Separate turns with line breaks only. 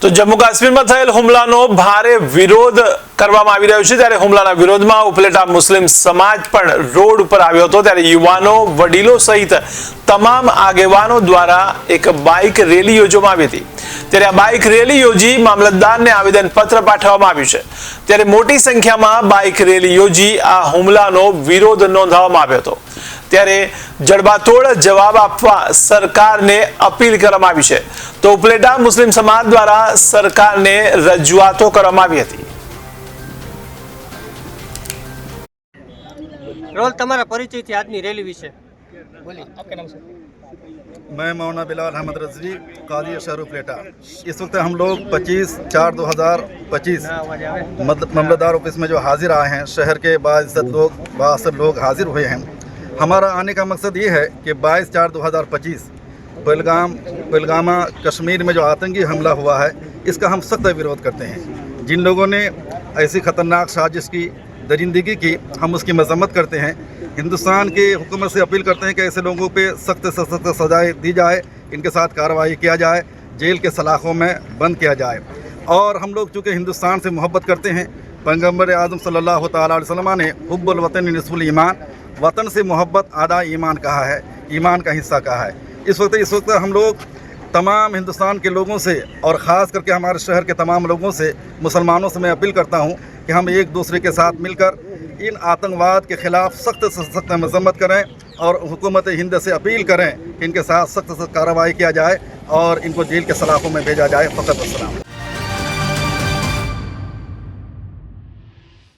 તો જમ્મુ કાશ્મીરમાં થયેલ હુમલાનો ભારે વિરોધ કરવામાં આવી રહ્યો છે. ત્યારે હુમલાના વિરોધમાં ઉપલેટા મુસ્લિમ સમાજ પણ રોડ ઉપર આવ્યો હતો. ત્યારે યુવાનો, વડીલો સહિત તમામ આગેવાનો દ્વારા એક બાઇક રેલી યોજવામાં આવી હતી. ત્યારે આ બાઇક રેલી યોજી મામલતદારને આવેદન પત્ર પાઠવવામાં આવ્યું છે. ત્યારે મોટી સંખ્યામાં બાઇક રેલી યોજી આ હુમલાનો વિરોધ નોંધાવવામાં આવ્યો હતો. ત્યારે જડબાતોડ જવાબ આપવા સરકારને અપીલ કરવામાં આવી છે તો ઉપલેટા મુસ્લિમ સમાજ દ્વારા સરકારને રજૂઆતો કરવામાં આવી હતી
રોલ તમારા પરિચયથી આજની રેલી વિશે બોલી આપકા નામ
मैं मौना बिलाल अहमद रजवी कादी शहर प्लेटा इस वक्त हम लोग 25 चार 2025
ના અવાજ આવે
मद- मामलतदार ऑफिस में जो हाजिर आए हैं शहर के बाइज्जत लोग बासर लोग हाजिर हुए हैं हमारा आने का मकसद ये है कि 22 चार 2025 पहलगाम, पहलगामा, कश्मीर में जो आतंकी हमला हुआ है, इसका हम सख्त विरोध करते हैं। जिन लोगों ने ऐसी ख़तरनाक साजिश की, दरिंदगी की, हम उसकी मजम्मत करते हैं। हिंदुस्तान की हुकूमत से अपील करते हैं कि ऐसे लोगों पे सख्त से सख्त सजाएँ दी जाए, इनके साथ कार्रवाई किया जाए, जेल के सलाखों में बंद किया जाए। और हम लोग चूँकि हिंदुस्तान से मोहब्बत करते हैं पैगंबर आज़म अलैहि वसल्लम ने हुब्बुल नस्फुल ईमान वतन से मोहब्बत आधा ईमान कहा है, ईमान का हिस्सा कहा है। इस वक्त इस वक्त हम लोग तमाम हिंदुस्तान के लोगों से और ख़ास करके हमारे शहर के तमाम लोगों से मुसलमानों से मैं अपील करता हूँ कि हम एक दूसरे के साथ मिलकर इन आतंकवाद के ख़िलाफ़ सख्त से सख्त मजम्मत करें और हुकूमत हिंद से अपील करें कि इनके साथ सख्त से कार्रवाई किया जाए और इनको जेल के सलाखों में भेजा जाए। फ़कत